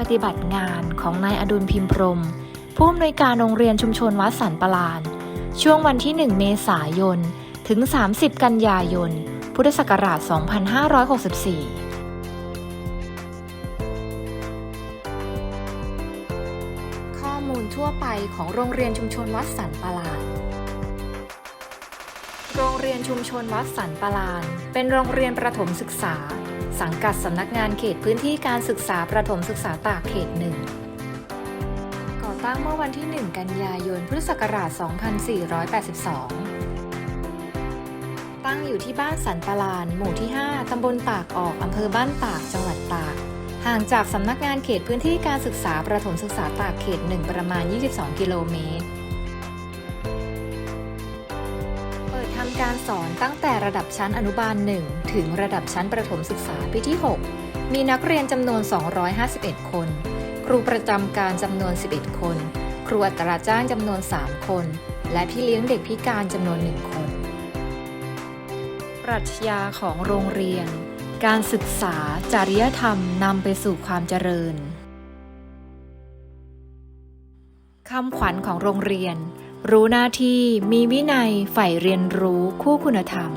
ปฏิบัติงานของนายอดุลพิมพ์พรม ผู้อำนวยการโรงเรียนชุมชนวัดสันปลาน ช่วงวันที่ 1 เมษายน ถึง 30 กันยายน พุทธศักราช 2564ข้อมูลทั่วไปของโรงเรียนชุมชนวัดสันปลานโรงเรียนชุมชนวัดสันปลาน เป็นโรงเรียนประถมศึกษา สังกัดสำนักงานเขตพื้นที่การศึกษาประถมศึกษาตากเขตหนึ่งก่อตั้งเมื่อวันที่ 1 กันยายน พุทธศักราช 2482 ตั้งอยู่ที่บ้านสันปลาน หมู่ที่ 5 ตำบลตากออกอำเภอบ้านตาก จังหวัดตาก ห่างจากสำนักงานเขตพื้นที่การศึกษาประถมศึกษาตากเขต 1 ประมาณ 22 กิโลเมตร การสอนตั้งแต่ระดับชั้นอนุบาล 1 ถึงระดับชั้นประถมศึกษาปีที่ 6 มีนักเรียนจำนวน 251 คน ครูประจำการจำนวน 11 คน ครูอัตราจ้างจำนวน 3 คน และพี่เลี้ยงเด็กพิการจำนวน 1 คน ปรัชญาของโรงเรียน การศึกษาจริยธรรมนำไปสู่ความเจริญคำขวัญของโรงเรียน รู้หน้าที่มีวินัยใฝ่เรียนรู้คู่คุณธรรม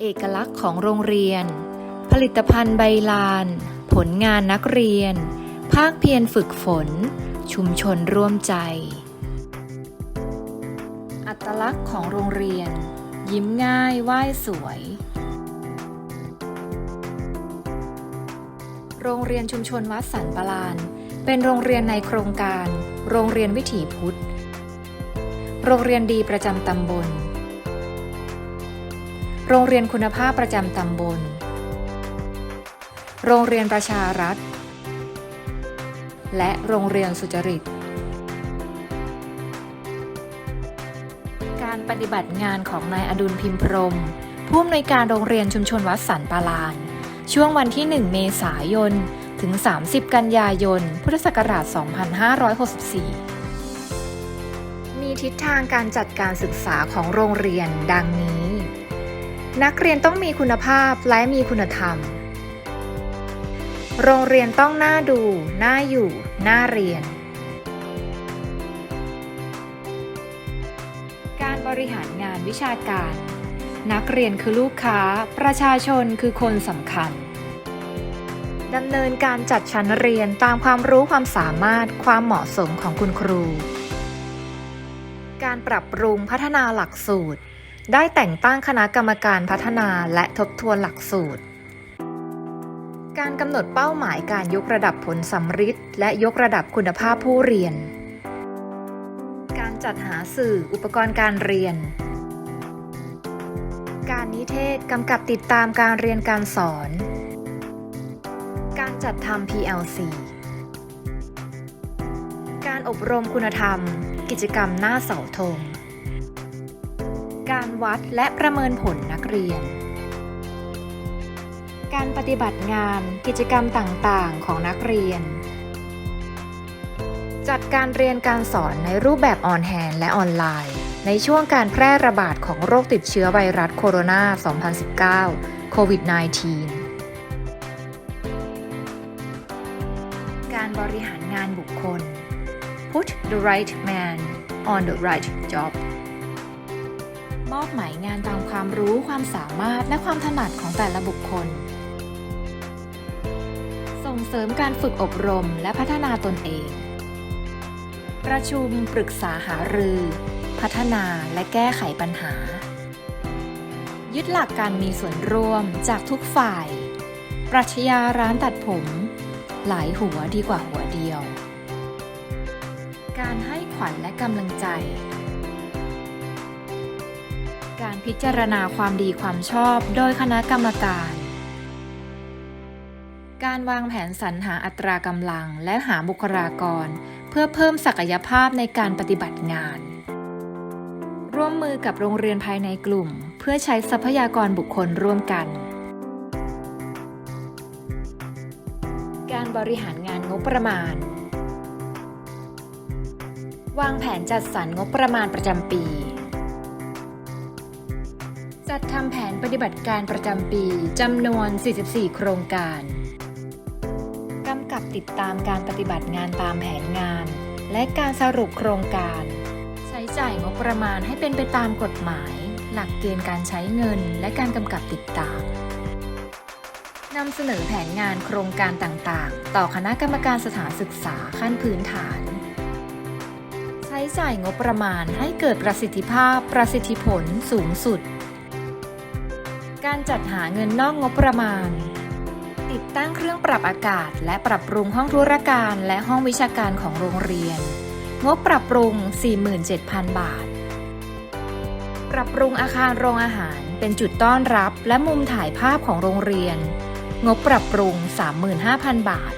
เอกลักษณ์ของโรงเรียน ผลิตภัณฑ์ใบลาน ผลงานนักเรียน ภาคเพียรฝึกฝน ชุมชนร่วมใจ อัตลักษณ์ของโรงเรียน ยิ้มง่ายไหว้สวย โรงเรียนชุมชนวัดสันปลาน เป็นโรงเรียนในโครงการ โรงเรียนวิถีพุทธ โรงเรียนดีประจำตำบล โรงเรียนคุณภาพประจำตำบล โรงเรียนประชารัฐ และโรงเรียนสุจริต การปฏิบัติงานของนายอดุลพิมพ์พรม ผู้อำนวยการโรงเรียนชุมชนวัดสันปาลาน ช่วงวันที่ 1 เมษายน ถึง 30 กันยายน พุทธศักราช 2564 มีทิศทางการจัดการศึกษาของโรงเรียนดังนี้ นักเรียนต้องมีคุณภาพและมีคุณธรรม โรงเรียนต้องน่าดู น่าอยู่ น่าเรียน การบริหารงานวิชาการ นักเรียนคือลูกค้า ประชาชนคือคนสำคัญ ดำเนินการจัดชั้นเรียนตามความรู้ความสามารถความเหมาะสมของคุณครู การปรับปรุงพัฒนาหลักสูตร ได้แต่งตั้งคณะกรรมการพัฒนาและทบทวนหลักสูตร การกำหนดเป้าหมายการยกระดับผลสัมฤทธิ์และยกระดับคุณภาพผู้เรียน การจัดหาสื่ออุปกรณ์การเรียน การนิเทศกำกับติดตามการเรียนการสอน การจัดทำ PLC การอบรมคุณธรรม กิจกรรมหน้าเสาธง การวัดและประเมินผลนักเรียน การปฏิบัติงานกิจกรรมต่างๆ ของนักเรียน จัดการเรียนการสอนในรูปแบบออนแฮนและออนไลน์ ในช่วงการแพร่ระบาดของโรคติดเชื้อไวรัสโคโรนา 2019 โควิด -19 บุคคล Put the right man on the right job มอบหมายงานตามความรู้ความสามารถและความถนัดของแต่ละบุคคล ส่งเสริมการฝึกอบรมและพัฒนาตนเอง ประชุมปรึกษาหารือ พัฒนาและแก้ไขปัญหา ยึดหลักการมีส่วนร่วมจากทุกฝ่าย ปรัชญาร้านตัดผม หลายหัวดีกว่าหัวเดียว การให้ขวัญและกำลังใจ การพิจารณาความดีความชอบโดยคณะกรรมการ การวางแผนสรรหาอัตรากำลังและหาบุคลากร เพื่อเพิ่มศักยภาพในการปฏิบัติงาน ร่วมมือกับโรงเรียนภายในกลุ่ม เพื่อใช้ทรัพยากรบุคคลร่วมกัน การบริหารงานงบประมาณ วางแผนจัดสรรงบประมาณประจำปี จัดทำแผนปฏิบัติการประจำปีจำนวน 44 โครงการกำกับติดตามการปฏิบัติงานตามแผนงาน และการสรุปโครงการ ใช้จ่ายงบประมาณให้เป็นไปตามกฎหมาย หลักเกณฑ์การใช้เงินและการกำกับติดตามนำเสนอแผนงานโครงการต่างๆ ต่อคณะกรรมการสถานศึกษาขั้นพื้นฐาน จ่ายงบประมาณให้เกิดประสิทธิภาพประสิทธิผลสูงสุด การจัดหาเงินนอกงบประมาณ ติดตั้งเครื่องปรับอากาศ และปรับปรุงห้องธุรการและห้องวิชาการของโรงเรียน งบปรับปรุง 47,000 บาท ปรับปรุงอาคารโรงอาหารเป็นจุดต้อนรับและมุมถ่ายภาพของโรงเรียน งบปรับปรุง 35,000 บาท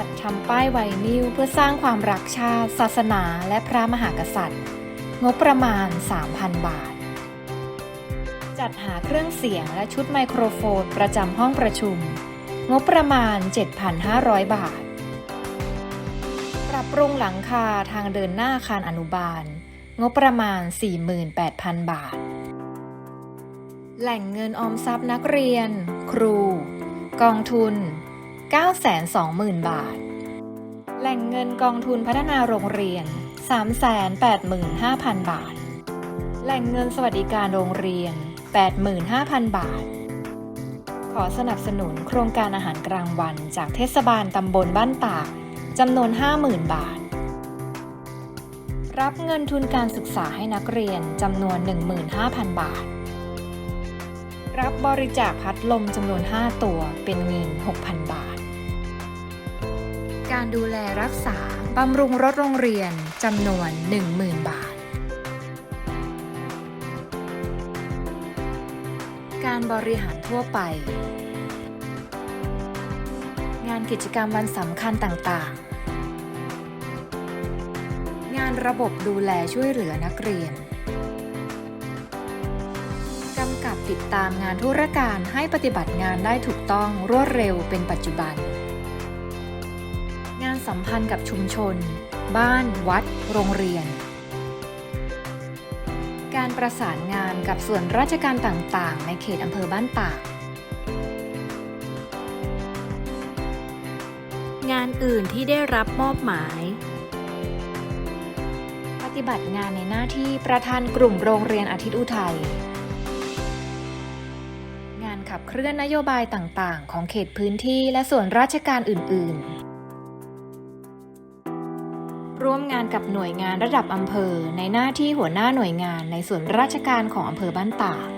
จัดทำป้ายไวนิลเพื่อสร้างความรักชาติ ศาสนาและพระมหากษัตริย์ งบประมาณ 3,000 บาท จัดหาเครื่องเสียงและชุดไมโครโฟนประจำห้องประชุม งบประมาณ 7,500 บาท ปรับปรุงหลังคาทางเดินหน้าอาคารอนุบาล งบประมาณ 48,000 บาท แหล่งเงินออมทรัพย์นักเรียน ครู กองทุน 920,000 บาท แหล่งเงินกองทุนพัฒนาโรงเรียน 385,000 บาท แหล่งเงินสวัสดิการโรงเรียน 85,000 บาท ขอสนับสนุนโครงการอาหารกลางวันจากเทศบาลตำบลบ้านตากจำนวน 50,000 บาท รับเงินทุนการศึกษาให้นักเรียนจำนวน 15,000 บาท รับบริจาคพัดลมจำนวน 5 ตัวเป็นเงิน 6,000 บาท การดูแลรักษา บำรุงรถโรงเรียนจำนวน 10,000 บาท การบริหารทั่วไป งานกิจกรรมวันสำคัญต่างๆ งานระบบดูแลช่วยเหลือนักเรียนกำกับติดตามงานธุรการให้ปฏิบัติงานได้ถูกต้องรวดเร็วเป็นปัจจุบันงาน สัมพันธ์กับชุมชน บ้าน วัด โรงเรียน การประสานงานกับส่วนราชการต่างๆ ในเขตอำเภอบ้านตากงานอื่นที่ได้รับมอบหมาย ปฏิบัติงานในหน้าที่ประธานกลุ่มโรงเรียนอาทิตย์อุทัย งานขับเคลื่อนนโยบายต่างๆ ของเขตพื้นที่และส่วนราชการอื่น ๆ ร่วมงานกับหน่วยงานระดับอำเภอ ในหน้าที่หัวหน้าหน่วยงานในส่วนราชการของอำเภอบ้านตาก